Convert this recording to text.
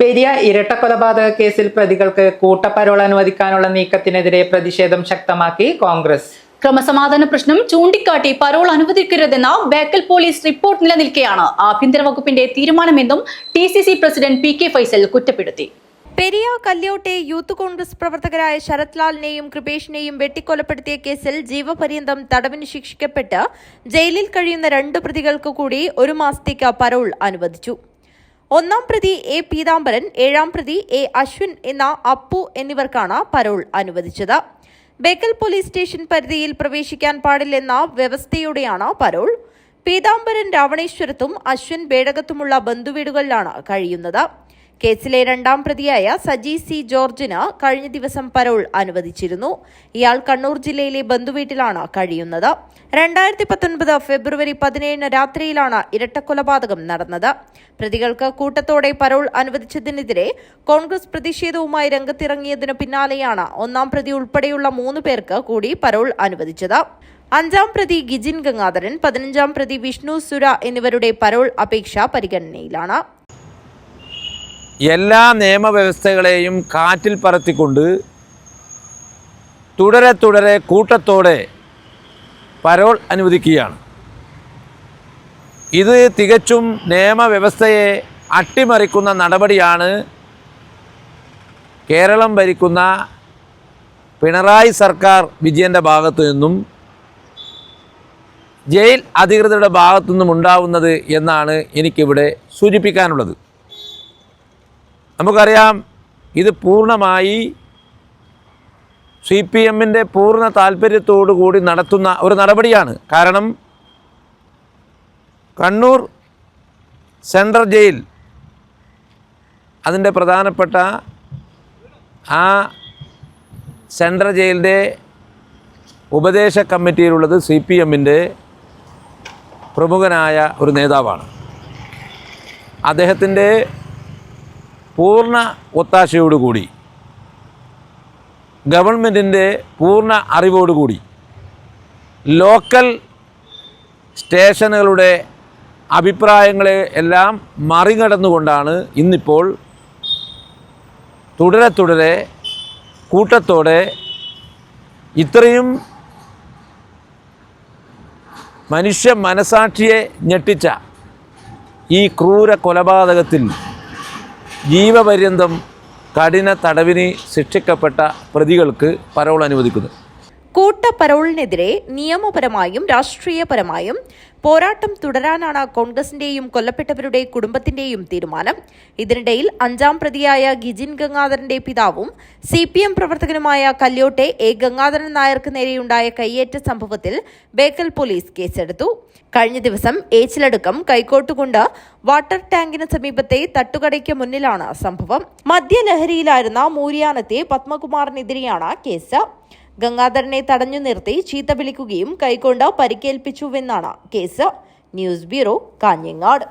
പെരിയ ഇരട്ടക്കൊലപാതക കേസിൽ പ്രതികൾക്ക് കൂട്ടപ്പരോൾ അനുവദിക്കാനുള്ള നീക്കത്തിനെതിരെ പ്രതിഷേധം ശക്തമാക്കി കോൺഗ്രസ്. ക്രമസമാധാന പ്രശ്നം ചൂണ്ടിക്കാട്ടി പരോൾ അനുവദിക്കരുതെന്ന ബേക്കൽ പോലീസ് റിപ്പോർട്ട് നിലനിൽക്കെയാണ്. ആഭ്യന്തര വകുപ്പിന്റെ തീരുമാനമെന്നും T C C president P K Faisal കുറ്റപ്പെടുത്തി. പെരിയ കല്യോട്ടെ യൂത്ത് കോൺഗ്രസ് പ്രവർത്തകരായ ശരത് ലാലിനെയും കൃപേഷിനെയും വെട്ടിക്കൊലപ്പെടുത്തിയ കേസിൽ ജീവപര്യന്തം തടവിന് ശിക്ഷിക്കപ്പെട്ട് ജയിലിൽ കഴിയുന്ന രണ്ട് പ്രതികൾക്ക് കൂടി ഒരു മാസത്തേക്ക് പരോൾ അനുവദിച്ചു. ഒന്നാം പ്രതി എ പീതാംബരൻ ഏഴാം പ്രതി എ അശ്വിൻ എന്ന അപ്പു എന്നിവർക്കാണ് പരോൾ അനുവദിച്ചത്. ബേക്കൽ പോലീസ് സ്റ്റേഷൻ പരിധിയിൽ പ്രവേശിക്കാൻ പാടില്ലെന്ന വ്യവസ്ഥയോടെയാണ് പരോൾ. പീതാംബരൻ രാവണേശ്വരത്തും അശ്വിൻ ബേടകത്തുമുള്ള ബന്ധുവീടുകളിലാണ് കഴിയുന്നത്. കേസിലെ രണ്ടാം പ്രതിയായ സജി സി ജോർജിന് കഴിഞ്ഞ ദിവസം പരോൾ അനുവദിച്ചിരുന്നു. ഇയാൾ കണ്ണൂർ ജില്ലയിലെ ബന്ധുവീട്ടിലാണ് കഴിയുന്നത്. രണ്ടായിരത്തി പത്തൊൻപത് ഫെബ്രുവരി പതിനേഴിന് രാത്രിയിലാണ് ഇരട്ടക്കൊലപാതകം നടന്നത്. പ്രതികൾക്ക് കൂട്ടത്തോടെ പരോൾ അനുവദിച്ചതിനെതിരെ കോൺഗ്രസ് പ്രതിഷേധവുമായി രംഗത്തിറങ്ങിയതിനു പിന്നാലെയാണ് ഒന്നാം പ്രതി ഉൾപ്പെടെയുള്ള മൂന്ന് പേർക്ക് കൂടി പരോൾ അനുവദിച്ചത്. അഞ്ചാം പ്രതി ഗിജിൻ ഗംഗാധരൻ പതിനഞ്ചാം പ്രതി വിഷ്ണു സുര എന്നിവരുടെ പരോൾ അപേക്ഷ പരിഗണനയിലാണ്. എല്ലാ നിയമവ്യവസ്ഥകളെയും കാറ്റിൽ പറത്തിക്കൊണ്ട് തുടരെ തുടരെ കൂട്ടത്തോടെ പരോൾ അനുവദിക്കുകയാണ്. ഇത് തികച്ചും നിയമവ്യവസ്ഥയെ അട്ടിമറിക്കുന്ന നടപടിയാണ് കേരളം ഭരിക്കുന്ന പിണറായി സർക്കാർ വിജയന്റെ ഭാഗത്തു നിന്നും ജയിൽ അധികൃതരുടെ ഭാഗത്തു നിന്നും ഉണ്ടാവുന്നത് എന്നാണ് എനിക്കിവിടെ സൂചിപ്പിക്കാനുള്ളത്. നമുക്കറിയാം ഇത് പൂർണമായി സി പി എമ്മിന്റെ പൂർണ താല്പര്യത്തോടു കൂടി നടത്തുന്ന ഒരു നടപടിയാണ്. കാരണം കണ്ണൂർ സെൻട്രൽ ജയിൽ അതിന്റെ പ്രധാനപ്പെട്ട ആ സെൻട്രൽ ജയിലിന്റെ ഉപദേശ കമ്മിറ്റിയിലുള്ളത് സി പി എമ്മിന്റെ പ്രമുഖനായ ഒരു നേതാവാണ്. അദ്ദേഹത്തിന്റെ പൂർണ ഒത്താശയോടുകൂടി ഗവൺമെന്റിന്റെ പൂർണ അറിവോടുകൂടി ലോക്കൽ സ്റ്റേഷനുകളുടെ അഭിപ്രായങ്ങളെ എല്ലാം മറികടന്നുകൊണ്ടാണ് ഇന്നിപ്പോൾ തുടരെ തുടരെ കൂട്ടത്തോടെ ഇത്രയും മനുഷ്യ മനസാക്ഷിയെ ഞെട്ടിച്ച ഈ ക്രൂര കൊലപാതകത്തിൽ ജീവപര്യന്തം കഠിന തടവിന് ശിക്ഷിക്കപ്പെട്ട പ്രതികൾക്ക് പരോൾ അനുവദിക്കുന്നു കൂട്ടപ്പരോളിനെതിരെ നിയമപരമായും രാഷ്ട്രീയപരമായും പോരാട്ടം തുടരാനാണ് കോൺഗ്രസിന്റെയും കൊല്ലപ്പെട്ടവരുടെ കുടുംബത്തിന്റെയും തീരുമാനം. ഇതിനിടയിൽ അഞ്ചാം പ്രതിയായ ഗിജിൻ ഗംഗാധരന്റെ പിതാവും സി പി എം പ്രവർത്തകനുമായ കല്യോട്ടെ എ. ഗംഗാധരൻ നായർക്ക് നേരെയുണ്ടായ കയ്യേറ്റ സംഭവത്തിൽ ബേക്കൽ പോലീസ് കേസെടുത്തു. കഴിഞ്ഞ ദിവസം ഏച്ചിലടുക്കം കൈക്കോട്ടുകൊണ്ട് വാട്ടർ ടാങ്കിന് സമീപത്തെ തട്ടുകടയ്ക്ക് മുന്നിലാണ് സംഭവം. മദ്യലഹരിയിലായിരുന്ന മൂര്യാനത്തെ പത്മകുമാറിനെതിരെയാണ് കേസ്. ഗംഗാധരനെ തടഞ്ഞു നിർത്തി ചീത്ത വിളിക്കുകയും കൈകൊണ്ട് പരിക്കേൽപ്പിച്ചുവെന്നാണ് കേസ്. News bureau Kanhangad.